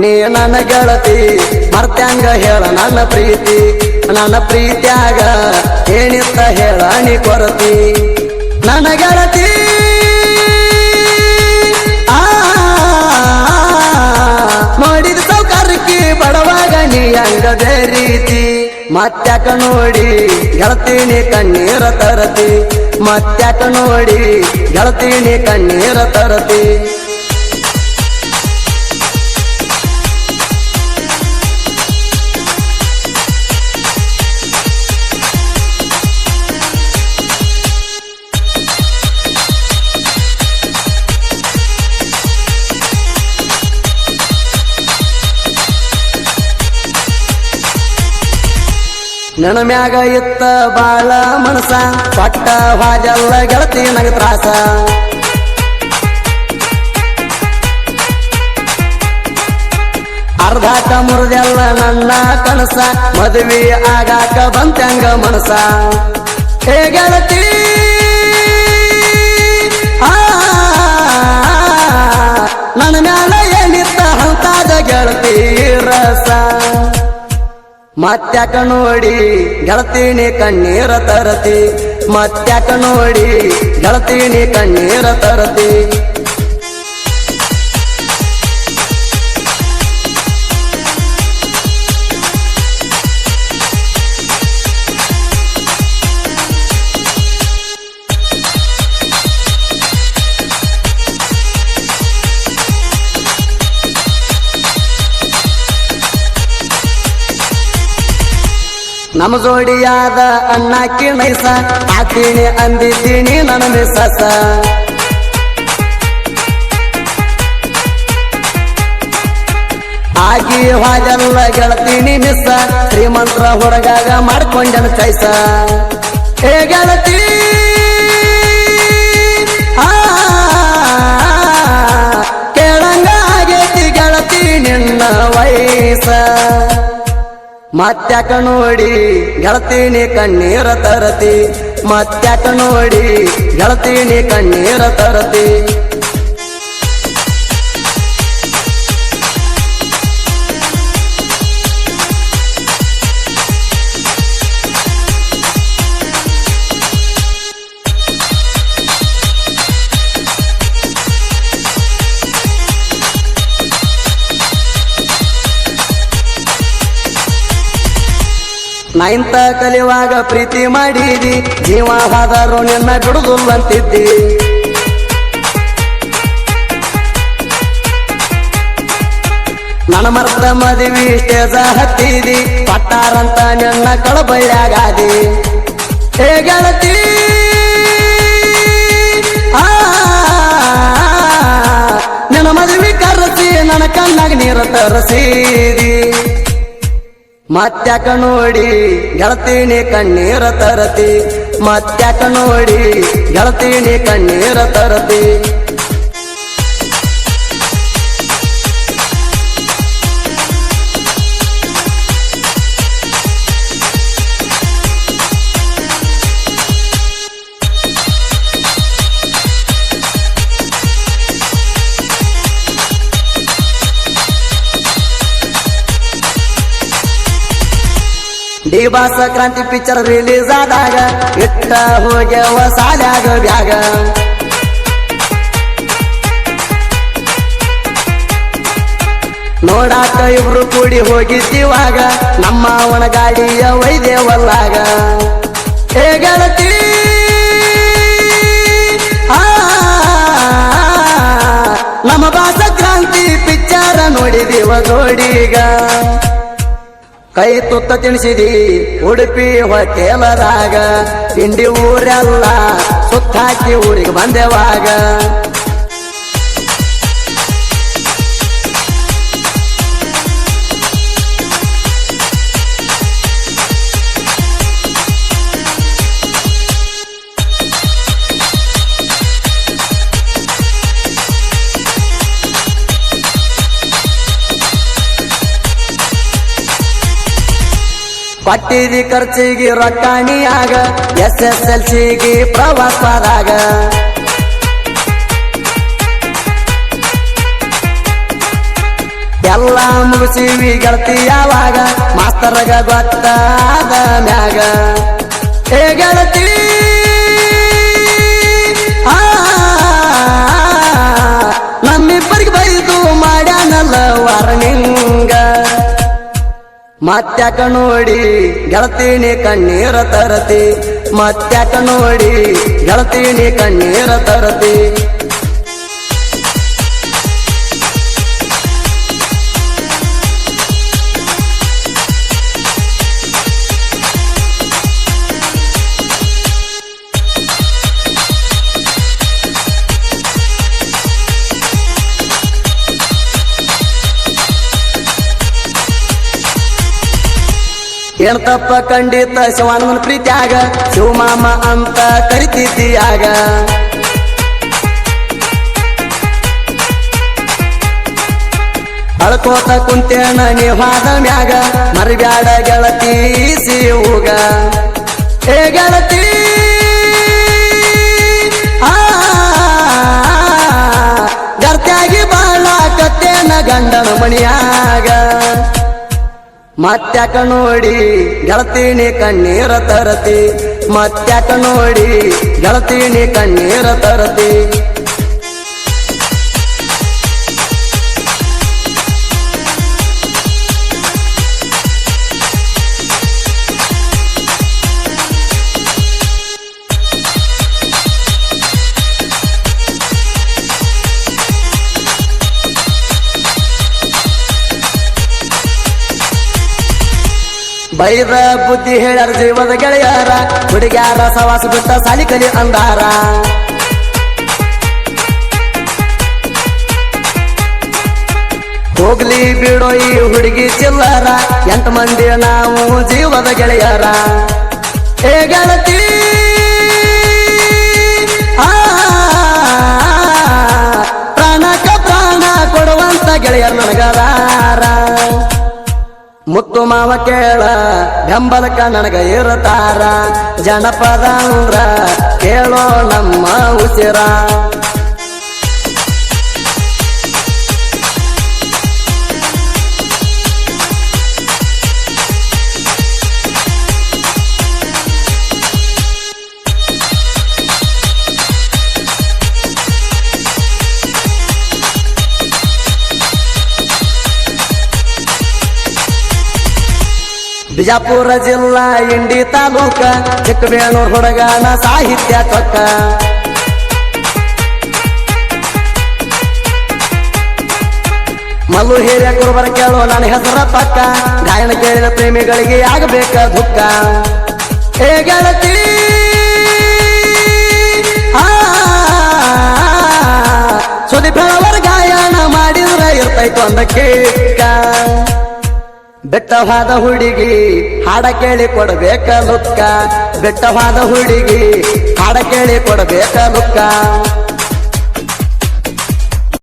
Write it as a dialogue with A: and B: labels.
A: ನೀ ನನ್ನ ಗೆಳತಿ ಮರ್ತ್ಯಾಂಗ ಹೇಳ ನನ್ನ ಪ್ರೀತಿ ನನ್ನ ಪ್ರೀತ್ಯಾಗ ಏನಿತ್ತ ಹೇಳ ನೀ ಕೊರತಿ ನನ್ನ ಗೆಳತಿ ನೋಡಿದ ಸೌಕರ್ಯಕ್ಕೆ ಬಡವಾಗ ನೀ ಅಂಗದೇ ರೀತಿ ಮತ್ತ್ಯಾಕ ನೋಡಿ ಗೆಳತೀನಿ ಕಣ್ಣೀರ ತರತಿ ಮತ್ತ್ಯಾಕ ನೋಡಿ ಗೆಳತೀನಿ ಕಣ್ಣೀರ ತರತಿ ನನ್ನ ಮ್ಯಾಗ ಇತ್ತ ಬಾಳ ಮನಸ ಪಟ್ಟ ಬಾಜಲ್ಲ ಗೆಳತಿ ನಗ ತ್ರಾಸ ಅರ್ಧಾಕ ಮುರಿದೆಲ್ಲ ನನ್ನ ಕನಸ ಮದುವೆ ಆಗಾಕ ಬಂತಂಗ ಮನಸ ಹೇ ಗೆಳತಿ ನನ್ನ ಮ್ಯಾಲ ಏನಿತ್ತ ಹಂತಾದ ಗೆಳತಿ ರಸ ಮತ್ತ್ಯಾಕ ನೋಡಿ ಗೆಳತೀನಿ ಕಣ್ಣೀರ ತರತಿ. ಮತ್ತ್ಯಾಕ ನೋಡಿ ಗೆಳತೀನಿ ಕಣ್ಣೀರ ತರತಿ. ನಮ್ಮ ಜೋಡಿಯಾದ ಅಣ್ಣ ಕಿಣೈಸ ಆತೀನಿ ಅಂದಿದ್ದೀನಿ ನನ್ನ ಮಿಸಸ ಆಗಿ ಹಾಗೆಲ್ಲ ಗೆಳತೀನಿ ಮಿಸ್ಸ, ಶ್ರೀಮಂತರ ಹೊರಗಾಗ ಮಾಡ್ಕೊಂಡನ ಕೈಸ. ಹೇ ಮತ್ತ್ಯಾಕ ನೋಡಿ ಗೆಳತೀನಿ ಕಣ್ಣೀರ ತರತಿ. ಮತ್ತ್ಯಾಕ ನೋಡಿ ಗೆಳತೀನಿ ಕಣ್ಣೀರ ತರತಿ. ನೈನ್ತ ಕಲಿಯುವಾಗ ಪ್ರೀತಿ ಮಾಡಿದಿ ಜೀವ ಹಾದರು ನಿನ್ನ ಬಿಡುದಿಲ್ಲಂತಿದ್ದಿ ನನ್ನ ಮರ್ತ ಮದುವೆ ಸ್ಟೇಜ ಹತ್ತಿದಿ ಪಟ್ಟಾರಂತ ನಿನ್ನ ಕಳಬಳ್ಳಿಯಾಗಾದಿ ಹೇ ಗೆಳತಿ ನಿನ್ನ ಮದುವೆ ಕರೆಸಿ ನನ್ನ ಕಣ್ಣಾಗ ನೀರು ತರಸಿದಿ ಮತ್ತ್ಯಾಕ ನೋಡಿ ಗೆಳತೀನಿ ಕಣ್ಣೀರ ತರತಿ. ಮತ್ತ್ಯಾಕ ನೋಡಿ ಗೆಳತೀನಿ ಕಣ್ಣೀರ ತರತಿ. ಡಿ ಕ್ರಾಂತಿ ಪಿಕ್ಚರ್ ರಿಲೀಸ್ ಆದಾಗ ಇಟ್ಟ ಹೋಗ್ಯವ ಸಾಲ್ಯಾಗ ಬ್ಯಾಗ ನೋಡಾಕ ಇಬ್ರು ಕೂಡಿ ಹೋಗಿದ್ದೀವಾಗ ನಮ್ಮ ಅವನ ಗಾಡಿಯ ವೈದೇವಲ್ಲಾಗ ಆ, ನಮ್ಮ ಬಾಸ ಕ್ರಾಂತಿ ಪಿಕ್ಚರ ನೋಡಿದೀವ ಜೋಡಿಗ ಕೈ ತುತ್ತ ತಿಣಿಸಿದಿ ಉಡುಪಿ ಹೊಟೇಲದಾಗ. ತಿಂಡಿ ಊರೆಲ್ಲ ಸುತ್ತಾಕಿ ಊರಿಗೆ ಬಂದೆವಾಗ. ಕೊಟ್ಟಿದಿ ಖರ್ಚಿಗೆ ರೊಕ್ಕಾಣಿಯಾಗ ಎಸ್ ಎಸ್ ಎಲ್ ಸಿಗೆ ಪ್ರವಾಸದಾಗ. ಎಲ್ಲ ಮುಗಿಸಿವಿ ಗೆಳತಿ ಯಾವಾಗ, ಮಾಸ್ತರಗ ಗೊತ್ತಾದ ಮ್ಯಾಗ. ಏ ಗೆಳತಿ ಮತ್ತ್ಯಾಕ ನೋಡಿ ಗೆಳತೀನಿ ಕಣ್ಣೀರ ತರತಿ. ಮತ್ತ್ಯಾಕ ನೋಡಿ ಗೆಳತೀನಿ ಕಣ್ಣೀರ ತರತಿ. ಏನ್ ತಪ್ಪ ಖಂಡಿತ ಶಿವಾನಂದನ ಆಗ ಶಿವಮಾಮ ಅಂತ ಕರಿತಿದ್ದೀಯಾಗ ಅಳ್ಕೋತ ಕುಂತೇಣ ನೀವಾದ ಮ್ಯಾಗ ಮರಿಬ್ಯಾಡ ಗೆಳತಿ ಸಿವುಗ ಏ ಗೆಳತಿ ಗರ್ತ್ಯಾಗಿ ಬಾಳ ಕತ್ತೇನ ಗಂಡನ ಮಣಿಯಾಗ ಮತ್ತ್ಯಾಕ ನೋಡಿ ಗೆಳತೀನಿ ಕಣ್ಣೀರ ತರತಿ. ಮತ್ತ್ಯಾಕ ನೋಡಿ ಗೆಳತೀನಿ ಕಣ್ಣೀರ ತರತಿ. ಬೈದ ಬುದ್ಧಿ ಹೇಳ್ಯಾರ ಜೀವದ ಗೆಳೆಯಾರ, ಹುಡುಗ್ಯಾರ ಸವಾಸ ಬಿಟ್ಟ ಸಾಲಿ ಕಲಿ ಅಂದಾರ. ಹೋಗ್ಲಿ ಬಿಡೋ ಈ ಹುಡುಗಿ ಚಿಲ್ಲಾರ, ಎಂಟು ಮಂದಿ ನಾವು ಜೀವದ ಗೆಳೆಯಾರ. ಏ ಗೆಳತಿ ಮುತ್ತು ಮಾವ ಕೇಳ ಬೆಂಬಲಕ ನನಗ ಇರತಾರ ಜನಪದ ಅಂದ್ರ ಕೇಳೋ ನಮ್ಮ ಉಸಿರ. ಬಿಜಾಪುರ ಜಿಲ್ಲಾ ಇಂಡಿ ತಾಲೂಕ ಚಿಕ್ಕಬೇಣೂರ್ ಹುಡುಗನ ಸಾಹಿತ್ಯ ತೊಕ್ಕ ಮಲ್ಲು ಹಿರಿಯ ಕುರುಬರ ಕೇಳೋ ನನ್ನ ಹೆಸರ ಪಕ್ಕ ಗಾಯನ ಕೇಳಿದ ಪ್ರೇಮಿಗಳಿಗೆ ಆಗಬೇಕ ದುಃಖ ಹೇ ಗೆಳತಿ ಹೇಳೋರ್ ಗಾಯನ ಮಾಡಿದ್ರೆ ಇರ್ತೈತು ಅಂದ ಕೇಕ ಬೆಟ್ಟವಾದ ಹುಡುಗಿ ಹಾಡ ಕೇಳಿ ಕೊಡಬೇಕ ಲುಕ್ಕ ಬೆಟ್ಟವಾದ ಹುಡುಗಿ ಹಾಡ ಕೇಳಿ ಕೊಡಬೇಕ ಲುಕ್ಕ